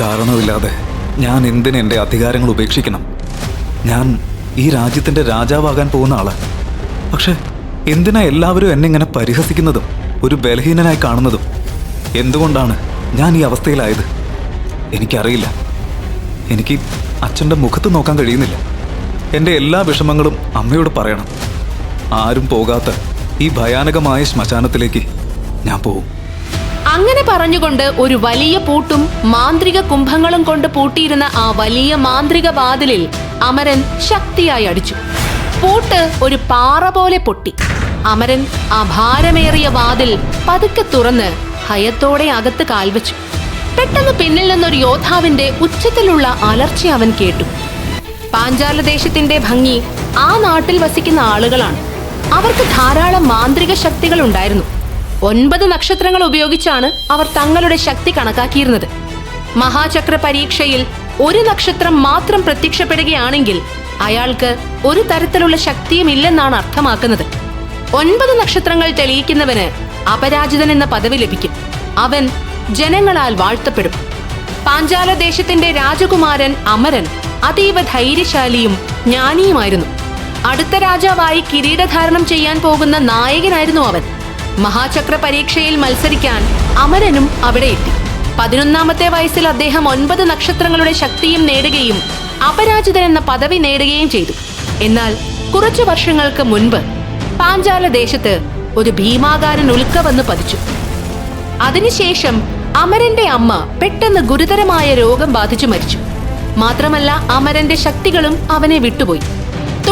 കാരണവുമില്ലാതെ ഞാൻ എന്തിന് എന്റെ അധികാരങ്ങൾ ഉപേക്ഷിക്കണം? ഞാൻ ഈ രാജ്യത്തിന്റെ രാജാവാകാൻ പോകുന്ന ആൾ. പക്ഷേ എന്തിനാ എല്ലാവരും എന്നെ ഇങ്ങനെ പരിഹസിക്കുന്നതും ഒരു ബലഹീനനായി കാണുന്നതും? എന്തുകൊണ്ടാണ് ഞാൻ ഈ അവസ്ഥയിലായത്? എനിക്കറിയില്ല. എനിക്ക് അച്ഛന്റെ മുഖത്ത് നോക്കാൻ കഴിയുന്നില്ല. എന്റെ എല്ലാ വിഷമങ്ങളും അമ്മയോട് പറയണം. ആരും പോകാത്ത ഈ ഭയാനകമായ ശ്മശാനത്തിലേക്ക് ഞാൻ പോകും. അങ്ങനെ പറഞ്ഞുകൊണ്ട് ഒരു വലിയ പൂട്ടും മാന്ത്രിക കുംഭങ്ങളും കൊണ്ട് പൂട്ടിയിരുന്ന ആ വലിയ മാന്ത്രിക വാതിലിൽ അമരൻ ശക്തിയായി അടിച്ചു. പൂട്ട് ഒരു പാറ പോലെ പൊട്ടി. അമരൻ ആ ഭാരമേറിയ വാതിൽ പതുക്കെ തുറന്ന് ഭയത്തോടെ അകത്ത് കാൽവച്ചു. പെട്ടെന്ന് പിന്നിൽ നിന്നൊരു യോദ്ധാവിന്റെ ഉച്ചത്തിലുള്ള അലർച്ച അവൻ കേട്ടു. പാഞ്ചാലദേശത്തിന്റെ ഭംഗി ആ നാട്ടിൽ വസിക്കുന്ന ആളുകളാണ്. അവർക്ക് ധാരാളം മാന്ത്രിക ശക്തികൾ ഉണ്ടായിരുന്നു. ഒൻപത് നക്ഷത്രങ്ങൾ ഉപയോഗിച്ചാണ് അവർ തങ്ങളുടെ ശക്തി കണക്കാക്കിയിരുന്നത്. മഹാചക്ര പരീക്ഷയിൽ ഒരു നക്ഷത്രം മാത്രം പ്രത്യക്ഷപ്പെടുകയാണെങ്കിൽ അയാൾക്ക് ഒരു തരത്തിലുള്ള ശക്തിയും ഇല്ലെന്നാണ് അർത്ഥമാക്കുന്നത്. ഒൻപത് നക്ഷത്രങ്ങൾ തെളിയിക്കുന്നവന് അപരാജിതൻ എന്ന പദവി ലഭിക്കും. അവൻ ജനങ്ങളാൽ വാഴ്ത്തപ്പെടും. പാഞ്ചാല ദേശത്തിന്റെ രാജകുമാരൻ അമരൻ അതീവ ധൈര്യശാലിയും ജ്ഞാനിയുമായിരുന്നു. അടുത്ത രാജാവായി കിരീടധാരണം ചെയ്യാൻ പോകുന്ന നായകനായിരുന്നു അവൻ. മഹാചക്ര പരീക്ഷയിൽ മത്സരിക്കാൻ അമരനും അവിടെ എത്തി. പതിനൊന്നാമത്തെ വയസ്സിൽ അദ്ദേഹം ഒൻപത് നക്ഷത്രങ്ങളുടെ ശക്തിയും നേടുകയും അപരാജിതൻ എന്ന പദവി നേടുകയും ചെയ്തു. എന്നാൽ കുറച്ചു വർഷങ്ങൾക്ക് മുൻപ് പാഞ്ചാല ദേശത്ത് ഒരു ഭീമാകാരൻ ഉൽക്ക വന്ന് പതിച്ചു. അതിനുശേഷം അമരന്റെ അമ്മ പെട്ടെന്ന് ഗുരുതരമായ രോഗം ബാധിച്ചു മരിച്ചു. മാത്രമല്ല അമരന്റെ ശക്തികളും അവനെ വിട്ടുപോയി.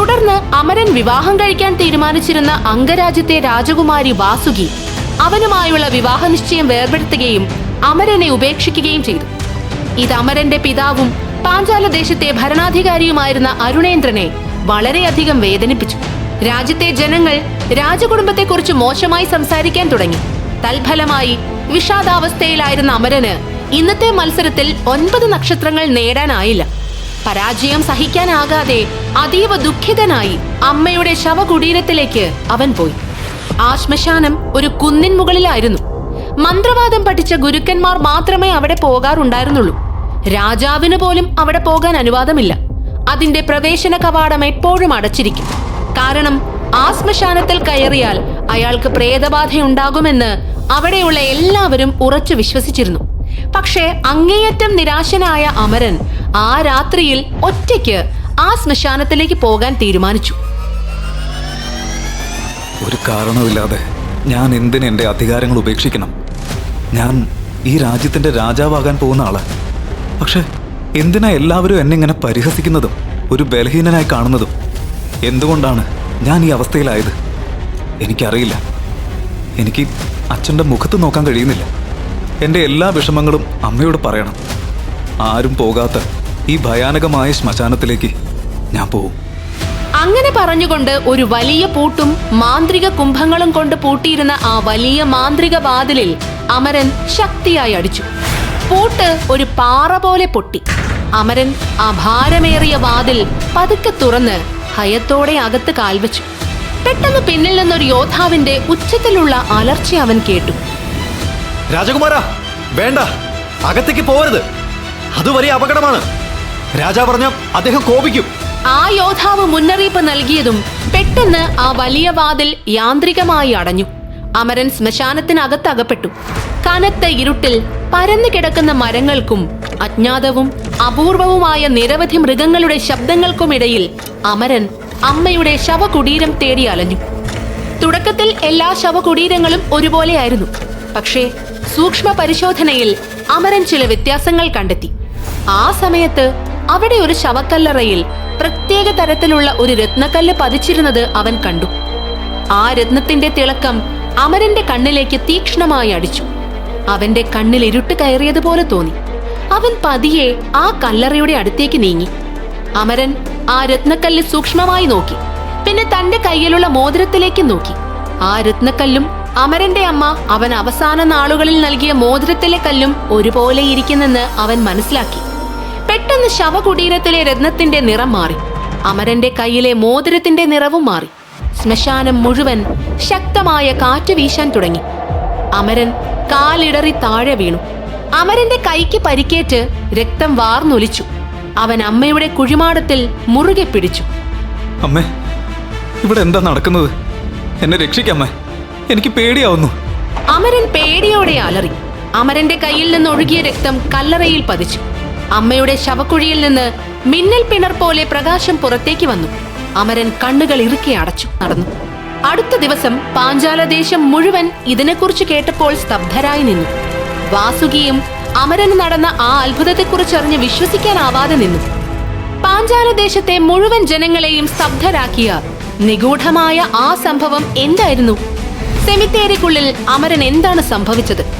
തുടർന്ന് അമരൻ വിവാഹം കഴിക്കാൻ തീരുമാനിച്ചിരുന്ന അംഗരാജ്യത്തെ രാജകുമാരി വാസുകി അവനുമായുള്ള വിവാഹ നിശ്ചയം വേർപെടുത്തുകയും അമരനെ ഉപേക്ഷിക്കുകയും ചെയ്തു. ഇത് അമരന്റെ പിതാവും പാഞ്ചാല ദേശത്തെ ഭരണാധികാരിയുമായിരുന്ന അരുണേന്ദ്രനെ വളരെയധികം വേദനിപ്പിച്ചു. രാജ്യത്തെ ജനങ്ങൾ രാജകുടുംബത്തെക്കുറിച്ച് മോശമായി സംസാരിക്കാൻ തുടങ്ങി. തൽഫലമായി വിഷാദാവസ്ഥയിലായിരുന്ന അമരന് ഇന്നത്തെ മത്സരത്തിൽ ഒൻപത് നക്ഷത്രങ്ങൾ നേടാനായില്ല. പരാജയം സഹിക്കാനാകാതെ അതീവ ദുഃഖിതനായി അമ്മയുടെ ശവകുടീരത്തിലേക്ക് അവൻ പോയി. ആ ശ്മശാനം ഒരു കുന്നിൻ മുകളിലായിരുന്നു. മന്ത്രവാദം പഠിച്ച ഗുരുക്കന്മാർ മാത്രമേ അവിടെ പോകാറുണ്ടായിരുന്നുള്ളൂ. രാജാവിന് പോലും അവിടെ പോകാൻ അനുവാദമില്ല. അതിന്റെ പ്രവേശന കവാടം എപ്പോഴും അടച്ചിരിക്കും. കാരണം ആ ശ്മശാനത്തിൽ കയറിയാൽ അയാൾക്ക് പ്രേതബാധയുണ്ടാകുമെന്ന് അവിടെയുള്ള എല്ലാവരും ഉറച്ചു വിശ്വസിച്ചിരുന്നു. പക്ഷേ അങ്ങേയറ്റം നിരാശനായ അമരൻ ആ രാത്രിയിൽ ഒറ്റയ്ക്ക് ആ ശ്മശാനത്തിലേക്ക് പോകാൻ തീരുമാനിച്ചു. ഒരു കാരണവുമില്ലാതെ ഞാൻ എന്തിന് എന്റെ അധികാരങ്ങൾ ഉപേക്ഷിക്കണം? ഞാൻ ഈ രാജ്യത്തിന്റെ രാജാവാകാൻ പോകുന്ന ആൾ. പക്ഷെ എന്തിനാ എല്ലാവരും എന്നെ ഇങ്ങനെ പരിഹസിക്കുന്നതും ഒരു ബലഹീനനായി കാണുന്നതും? എന്തുകൊണ്ടാണ് ഞാൻ ഈ അവസ്ഥയിലായത്? എനിക്കറിയില്ല. എനിക്ക് അച്ഛന്റെ മുഖത്ത് നോക്കാൻ കഴിയുന്നില്ല. എന്റെ എല്ലാ വിഷമങ്ങളും അമ്മയോട് പറയണം. ആരും പോകാത്ത ഈ ഭയാനകമായ ശ്മശാനത്തിലേക്ക് ഞാൻ പോവും. അങ്ങനെ പറഞ്ഞുകൊണ്ട് ഒരു വലിയ പൂട്ടും മാന്ത്രിക കുംഭങ്ങളും കൊണ്ട് പൂട്ടിയിരുന്ന ആ വലിയ മാന്ത്രിക വാതിലിൽ അമരൻ ശക്തിയായി അടിച്ചു. പൂട്ട് ഒരു പാറ പോലെ പൊട്ടി. അമരൻ ആ ഭാരമേറിയ വാതിൽ പതുക്കെ തുറന്ന് ഭയത്തോടെ അകത്ത് കാൽവച്ചു. പെട്ടെന്ന് പിന്നിൽ നിന്നൊരു യോദ്ധാവിന്റെ ഉച്ചത്തിലുള്ള അലർച്ച അവൻ കേട്ടു. രാജകുമാര വേണ്ട. അകത്തേക്ക് പോകരുത് അത് വലിയ അപകടമാണ്. രാജാ പറഞ്ഞ അദ്ദേഹം കോപിക്കും. ആ യോദ്ധാവ് മുന്നറിയിപ്പ് നൽകിയതും പെട്ടെന്ന് ആ വലിയ വാതിൽ യാന്ത്രികമായി അടഞ്ഞു. അമരൻ ശ്മശാനത്തിനകത്തകപ്പെട്ടു. കനത്ത ഇരുട്ടിൽ പരന്നു കിടക്കുന്ന മരങ്ങൾക്കും അജ്ഞാതവും അപൂർവവുമായ നിരവധി മൃഗങ്ങളുടെ ശബ്ദങ്ങൾക്കുമിടയിൽ അമരൻ അമ്മയുടെ ശവകുടീരം തേടി അലഞ്ഞു. തുടക്കത്തിൽ എല്ലാ ശവകുടീരങ്ങളും ഒരുപോലെയായിരുന്നു പക്ഷേ സൂക്ഷ്മ പരിശോധനയിൽ അമരൻ ചില വ്യത്യാസങ്ങൾ കണ്ടെത്തി. ആ സമയത്ത് അവിടെ ഒരു ശവക്കല്ലറയിൽ പ്രത്യേക തരത്തിലുള്ള ഒരു രത്നക്കല്ല് പതിച്ചിരുന്നത് അവൻ കണ്ടു. ആ രത്നത്തിന്റെ തിളക്കം അമരന്റെ കണ്ണിലേക്ക് തീക്ഷ്ണമായി അടിച്ചു. അവന്റെ കണ്ണിൽ ഇരുട്ട് കയറിയതുപോലെ തോന്നി. അവൻ പതിയെ ആ കല്ലറയുടെ അടുത്തേക്ക് നീങ്ങി. അമരൻ ആ രത്നക്കല്ല് സൂക്ഷ്മമായി നോക്കി. പിന്നെ തന്റെ കയ്യിലുള്ള മോതിരത്തിലേക്ക് നോക്കി. ആ രത്നക്കല്ലും അമരന്റെ അമ്മ അവൻ അവസാന നാളുകളിൽ നൽകിയ മോതിരത്തിലെ കല്ലും ഒരുപോലെ ഇരിക്കുന്നെന്ന് അവൻ മനസ്സിലാക്കി. പെട്ടെന്ന് ശവകുടീരത്തിലെ രത്നത്തിന്റെ നിറം മാറി. അമരന്റെ കയ്യിലെ മോതിരത്തിന്റെ നിറവും മാറി. ശ്മശാനം മുഴുവൻ ശക്തമായ കാറ്റ് വീശാൻ തുടങ്ങി. അമരൻ കാലിടറി താഴെ വീണു. അമരന്റെ കൈക്ക് പരിക്കേറ്റ് രക്തം വാർന്നൊലിച്ചു. അവൻ അമ്മയുടെ കുഴിമാടത്തിൽ മുറുകെ പിടിച്ചു. അമ്മേ ഇവിടെ എന്താ നടക്കുന്നത്? എന്നെ രക്ഷിക്കമ്മേ എനിക്ക് പേടിയാവുന്നു. അമരൻ പേടിയോടെ അലറി. അമരന്റെ കയ്യിൽ നിന്ന് ഒഴുകിയ രക്തം കല്ലറയിൽ പതിച്ചു. അമ്മയുടെ ശവക്കുഴിയിൽ നിന്ന് മിന്നൽ പിണർ പോലെ പ്രകാശം പുറത്തേക്ക് വന്നു. അമരൻ കണ്ണുകൾ ഇറുക്കി അടച്ചു നടന്നു. അടുത്ത ദിവസം പാഞ്ചാലദേശം മുഴുവൻ ഇതിനെക്കുറിച്ച് കേട്ടപ്പോൾ സ്തബ്ധരായി നിന്നു. വാസുകിയും അമരന് നടന്ന ആ അത്ഭുതത്തെക്കുറിച്ചറിഞ്ഞ് വിശ്വസിക്കാനാവാതെ നിന്നു. പാഞ്ചാലദേശത്തെ മുഴുവൻ ജനങ്ങളെയും സ്തബ്ധരാക്കിയ നിഗൂഢമായ ആ സംഭവം എന്തായിരുന്നു? സെമിത്തേരിക്കുള്ളിൽ അമരൻ എന്താണ് സംഭവിച്ചത്?